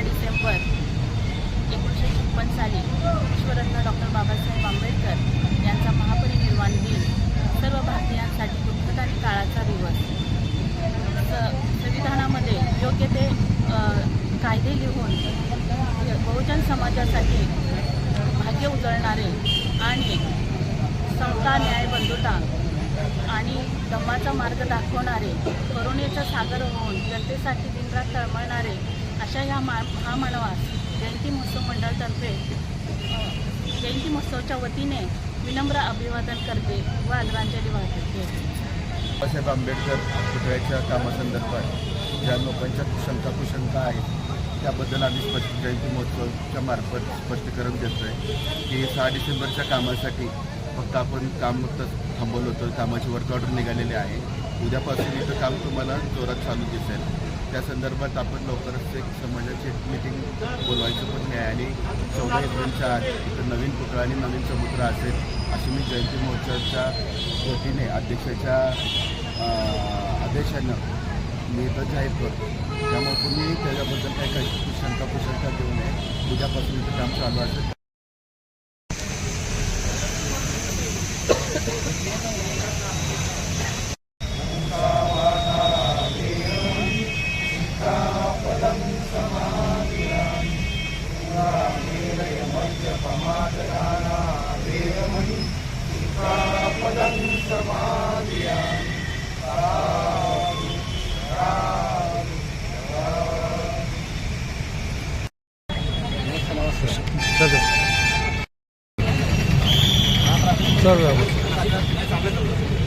सहा डिसेंबर एकोणीसशे छप्पन साली विश्वरत्न डॉक्टर बाबासाहेब आंबेडकर यांचा महापरिनिर्वाण दिन सर्व भारतीयांसाठी दुःखद आणि काळाचा दिवस. संविधानामध्ये योग्य ते कायदे लिहून बहुजन समाजासाठी भाग्य उजळणारे आणि समता न्याय बंधुता आणि दमाचा मार्ग दाखवणारे करुणेचा सागर होऊन जनतेसाठी दिनरात तळमळणारे अशा ह्या मा महामानवास जयंती महोत्सव मंडळातर्फे जयंती महोत्सवच्या वतीने विनम्र अभिवादन करते व आदरांजली वाहते. बाबासाहेब आंबेडकर पुतळ्याच्या कामासंदर्भात ज्या लोकांच्या शंका कुशंका आहेत त्याबद्दल आम्ही स्पष्ट जयंती महोत्सवच्या मार्फत स्पष्टीकरण देतो आहे की सहा डिसेंबरच्या कामासाठी फक्त आपण काम फक्त थांबवलं होतं कामाची वर्क ऑर्डर निघालेली आहे. उद्यापासून इथं काम तुम्हाला जोरात चालू दिसेल. त्या संदर्भात आपण लवकरच एक समाजाची एक मिटिंग बोलवायचं पण आहे आणि चौदा एप्रिलच्या इथं नवीन पुतळा आणि नवीन समुद्र असेल अशी मी जयंती महोत्सवाच्या वतीने अध्यक्षाच्या आदेशानं मी इथं जाहीर करतो. त्यामुळे तुम्ही त्याच्याबद्दल काही काही शंका कुशंका देऊ नये. उद्यापासून इथं काम चालू असेल. Samadhyam Ram Ram